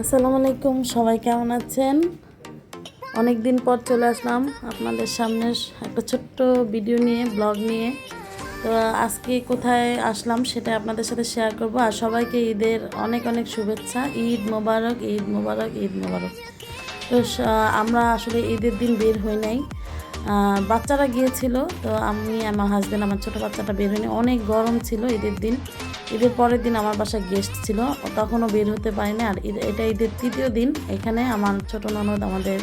আসসালামু আলাইকুম, সবাই কেমন আছেন? অনেক দিন পর চলে আসলাম আপনাদের সামনে একটা ছোট্ট ভিডিও নিয়ে, ব্লগ নিয়ে। তো আজকে কোথায় আসলাম সেটা আপনাদের সাথে শেয়ার করব। আর সবাইকে ঈদের অনেক অনেক শুভেচ্ছা। ঈদ মোবারক ঈদ মোবারক ঈদ মোবারক। তো আমরা আসলে ঈদের দিন বের হই নাই। বাচ্চারা গিয়েছিল, তো আমি আমার হাজব্যান্ড আমার ছোটো বাচ্চাটা বের হয়নি। অনেক গরম ছিল ঈদের দিন। ঈদের পরের দিন আমার বাসায় গেস্ট ছিল, তখনও বের হতে পারিনি। আর এটা ঈদের তৃতীয় দিন। এখানে আমার ছোটো ননদ আমাদের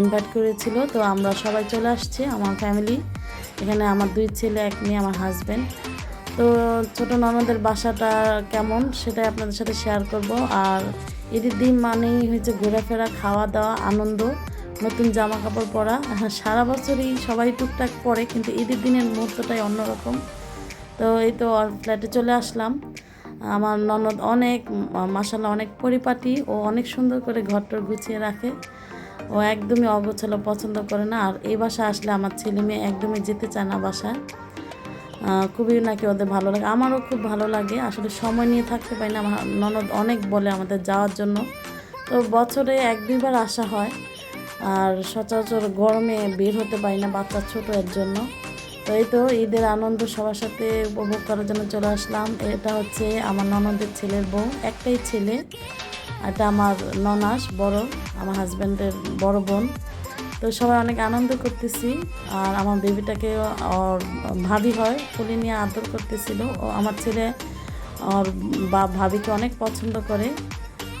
ইনভাইট করেছিল। তো আমরা সবাই চলে আসছি, আমার ফ্যামিলি এখানে আমার দুই ছেলে, এক মেয়ে, আমার হাজব্যান্ড তো ছোটো ননদের বাসাটা কেমন সেটাই আপনাদের সাথে শেয়ার করব। আর ঈদের দিন মানেই হচ্ছে ঘোরাফেরা খাওয়া দাওয়া আনন্দ, নতুন জামা কাপড় পরা। সারা বছরই সবাই টুকটাক পরে, কিন্তু ঈদের দিনের মুহূর্তটাই অন্যরকম। তো এই তো ফ্ল্যাটে চলে আসলাম। আমার ননদ অনেক মাসাল্লাহ অনেক পরিপাটি, ও অনেক সুন্দর করে ঘরটর গুছিয়ে রাখে। ও একদমই অগোছালো পছন্দ করে না, আর এই বাসায় আসলে আমার ছেলে মেয়ে একদমই যেতে চায় না বাসায়। খুবই নাকি ওদের ভালো লাগে, আমারও খুব ভালো লাগে, আসলে সময় নিয়ে থাকতে পারি না ননদ অনেক বলে আমাদের যাওয়ার জন্য। তো বছরে এক দুইবার আসা হয়, আর সচরাচর গরমে বের হতে পারি না বাচ্চা ছোট এর জন্য। তো এই তো ঈদের আনন্দ সবার সাথে উপভোগ করার জন্য চলে আসলাম। এটা হচ্ছে আমার ননদের ছেলের বউ, একটাই ছেলে এটা আমার ননাস, বড়, আমার হাজব্যান্ডের বড় বোন। তো সবাই অনেক আনন্দ করতেছি, আর আমার বেবিটাকে ওর ভাবি হয়, ফুলি নিয়ে আদর করতেছিল। ও আমার ছেলে, ওর বা, ভাবিকে অনেক পছন্দ করে।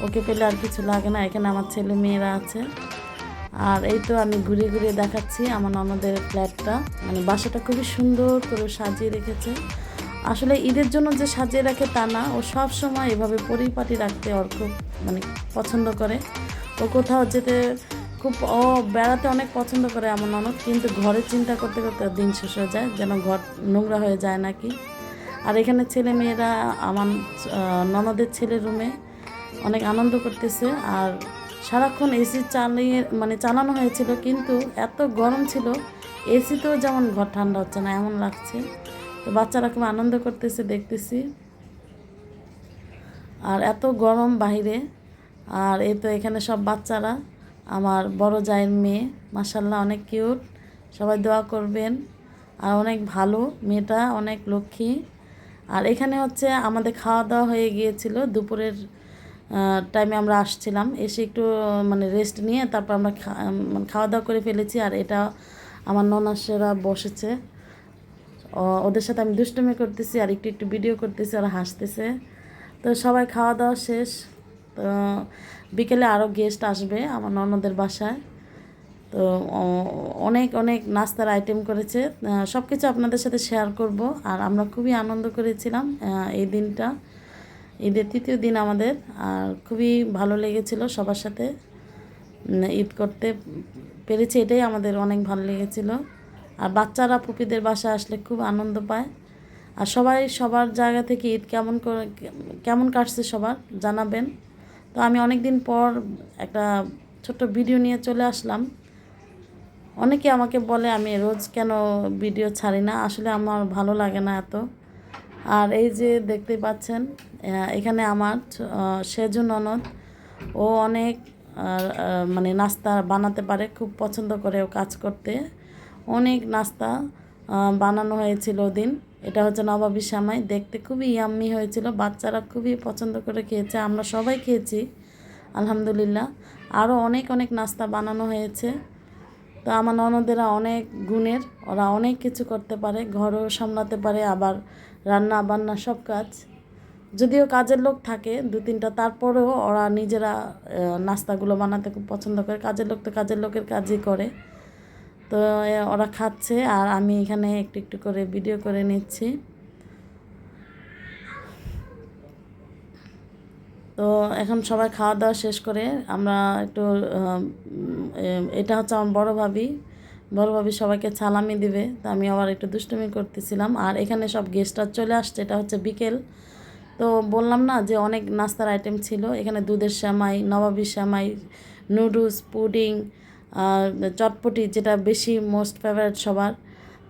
ওকে পেলে আর কিছু লাগে না, এখানে আমার ছেলে মেয়েরা আছে। আর এই তো আমি ঘুরে ঘুরে দেখাচ্ছি আমার ননদের ফ্ল্যাটটা। মানে বাসাটা খুবই সুন্দর করে সাজিয়ে রেখেছে। আসলে ঈদের জন্য যে সাজিয়ে রাখে তা না, ও সব সময় এভাবে পরিপাটি রাখতে ওর খুব মানে পছন্দ করে। ও কোথাও যেতে খুব, ও বেড়াতে অনেক পছন্দ করে আমার ননদ, কিন্তু ঘরে চিন্তা করতে করতে দিন শেষ হয়ে যায়, যেন ঘর নোংরা হয়ে যায় নাকি। আর এখানে ছেলে মেয়েরা আমার ননদের ছেলের রুমে অনেক আনন্দ করতেছে, আর সারাক্ষণ এসি চালিয়ে মানে চালানো হয়েছিল, কিন্তু এত গরম ছিল, এসিতেও যেমন ঘর ঠান্ডা হচ্ছে না, এমন লাগছে। তো বাচ্চারা খুব আনন্দ করতেছে, দেখতেছি। আর এত গরম বাইরে আর এই তো এখানে সব বাচ্চারা, আমার বড় জায়ের মেয়ে মাসাল্লাহ অনেক কিউট, সবাই দোয়া করবেন। আর অনেক ভালো, মেয়েটা অনেক লক্ষ্মী। আর এখানে হচ্ছে আমাদের খাওয়া দাওয়া হয়ে গিয়েছিল দুপুরের টাইমে আমরা আসছিলাম, এসে একটু মানে রেস্ট নিয়ে তারপর আমরা মানে খাওয়া দাওয়া করে ফেলেছি আর এটা আমার ননাসেরা বসেছে। ওদের সাথে আমি দুষ্টুমি করতেছি আর একটু একটু ভিডিও করতেছি আর হাসতেছে। তো সবাই খাওয়া দাওয়া শেষ। তো বিকেলে আরও গেস্ট আসবে আমার ননদের বাসায়। তো অনেক অনেক নাস্তার আইটেম করেছে। সব কিছু আপনাদের সাথে শেয়ার করব। আর আমরা খুবই আনন্দ করেছিলাম এই দিনটা। ঈদের তৃতীয় দিন আমাদের, আর খুবই ভালো লেগেছিল সবার সাথে। ঈদ করতে পেরেছি এটাই আমাদের অনেক ভালো লেগেছিল। আর বাচ্চারা পুপিদের বাসায় আসলে খুব আনন্দ পায়। আর সবাই সবার জায়গা থেকে ঈদ কেমন করে, কেমন কাটছে সবার জানাবেন। তো আমি অনেক দিন পর একটা ছোট্ট ভিডিও নিয়ে চলে আসলাম। অনেকে আমাকে বলে, আমি রোজ কেন ভিডিও ছাড়ি না? আসলে আমার ভালো লাগে না এত। আর এই যে দেখতে পাচ্ছেন এখানে আমার সেজু ননদ, ও অনেক মানে নাস্তা বানাতে পারে, খুব পছন্দ করে ও কাজ করতে। অনেক নাস্তা বানানো হয়েছিল ওদিন এটা হচ্ছে নবাবী সামাই দেখতে খুবই ইয়াম্মি হয়েছিল, বাচ্চারা খুবই পছন্দ করে খেয়েছে, আমরা সবাই খেয়েছি, আলহামদুলিল্লাহ। আরও অনেক অনেক নাস্তা বানানো হয়েছে। তো আমার ননদেরা অনেক গুণের, ওরা অনেক কিছু করতে পারে, ঘরও সামলাতে পারে, আবার রান্না বান্না সব কাজ। যদিও কাজের লোক থাকে দু তিনটা, তারপরেও ওরা নিজেরা নাস্তাগুলো বানাতে খুব পছন্দ করে। কাজের লোক তো কাজের লোকের কাজই করে। তো ওরা খাচ্ছে, আর আমি এখানে একটু একটু করে ভিডিও করে নিচ্ছি। তো এখন সবাই খাওয়া দাওয়া শেষ করে আমরা একটু এটা হচ্ছে আমার বড় ভাবি। বড় ভাবি সবাইকে সালামি দিবে, তো আমি আবার একটু দুষ্টুমি করতেছিলাম। আর এখানে সব গেস্টরা চলে আসছে, এটা হচ্ছে বিকেল। তো বললাম না যে অনেক নাস্তার আইটেম ছিল, এখানে দুধের শ্যামাই নবাবী শ্যামাই নুডলস পুডিং চটপটি যেটা বেশি মোস্ট ফেভারিট সবার।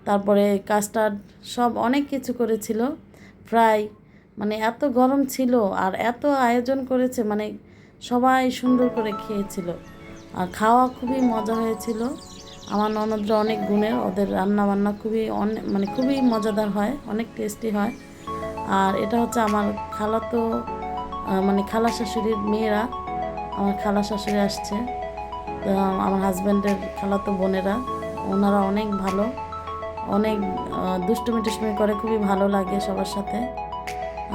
তারপরে কাস্টার্ড সব অনেক কিছু করেছিল। ফ্রাই মানে এত গরম ছিল আর এত আয়োজন করেছে মানে সবাই সুন্দর করে খেয়েছিল। আর খাওয়া খুবই মজা হয়েছিল। আমার ননদরা অনেক গুণের, ওদের রান্না বান্না খুবই অনেক মানে খুবই মজাদার হয়, অনেক টেস্টি হয়। আর এটা হচ্ছে আমার খালাতো মানে খালা শাশুড়ির মেয়েরা, আমার খালা শাশুড়ি আসছে। আমার হাজব্যান্ডের খালাতো বোনেরা, ওনারা অনেক ভালো, অনেক দুষ্টুমি টুষ্টুমি করে খুবই ভালো লাগে সবার সাথে।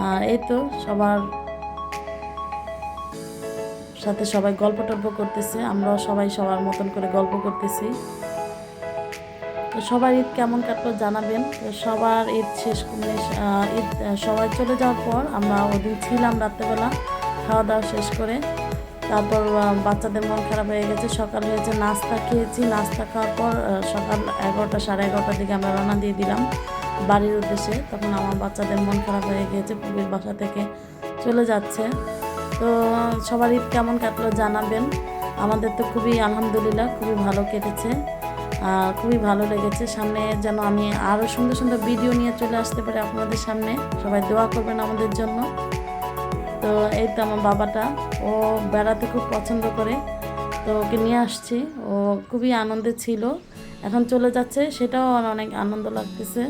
আর এই তো সবার সাথে সবাই গল্প টল্প করতেছে আমরাও সবাই সবার মতন করে গল্প করতেছি। তো সবার ঈদ কেমন কাটলো জানাবেন। তো সবার ঈদ শেষ আহ, ঈদ সবাই চলে যাওয়ার পর আমরা ওদিন ছিলাম রাত্রেবেলা খাওয়া দাওয়া শেষ করে। তারপর বাচ্চাদের মন খারাপ হয়ে গেছে সকাল হয়েছে নাস্তা খেয়েছি নাস্তা খাওয়ার পর সকাল এগারোটা সাড়ে এগারোটার দিকে আমরা রওনা দিয়ে দিলাম। বাড়ির উদ্দেশ্যে তখন আমার বাচ্চাদের মন খারাপ হয়ে গিয়েছে পুবির বাসা থেকে চলে যাচ্ছে। তো সবার ঈদ কেমন কাটলো জানাবেন। আমাদের তো খুবই আলহামদুলিল্লাহ খুবই ভালো কেটেছে আর খুবই ভালো লেগেছে। সামনে যেন আমি আরও সুন্দর সুন্দর ভিডিও নিয়ে চলে আসতে পারি আপনাদের সামনে। সবাই দোয়া করবেন আমাদের জন্য। তো এই তো আমার বাবাটা, ও বেড়াতে খুব পছন্দ করে। তো ওকে নিয়ে আসছি। ও খুবই আনন্দে ছিল। এখন চলে যাচ্ছে, সেটাও আমার অনেক আনন্দ লাগতেছে।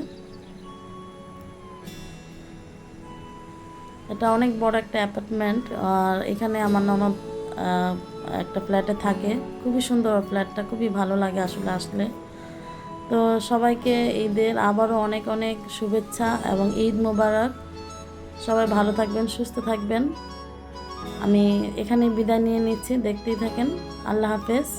এটা অনেক বড় একটা অ্যাপার্টমেন্ট, আর এখানে আমার ননদ একটা ফ্ল্যাটে থাকে। খুবই সুন্দর ফ্ল্যাটটা, খুবই ভালো লাগে আসলে আসলে। তো সবাইকে ঈদের আবারও অনেক অনেক শুভেচ্ছা এবং ঈদ মোবারক। সবাই ভালো থাকবেন, সুস্থ থাকবেন। আমি এখানে বিদায় নিয়ে নিচ্ছি, দেখতেই থাকেন। আল্লাহ হাফেজ।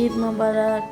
ঈদ মোবারক।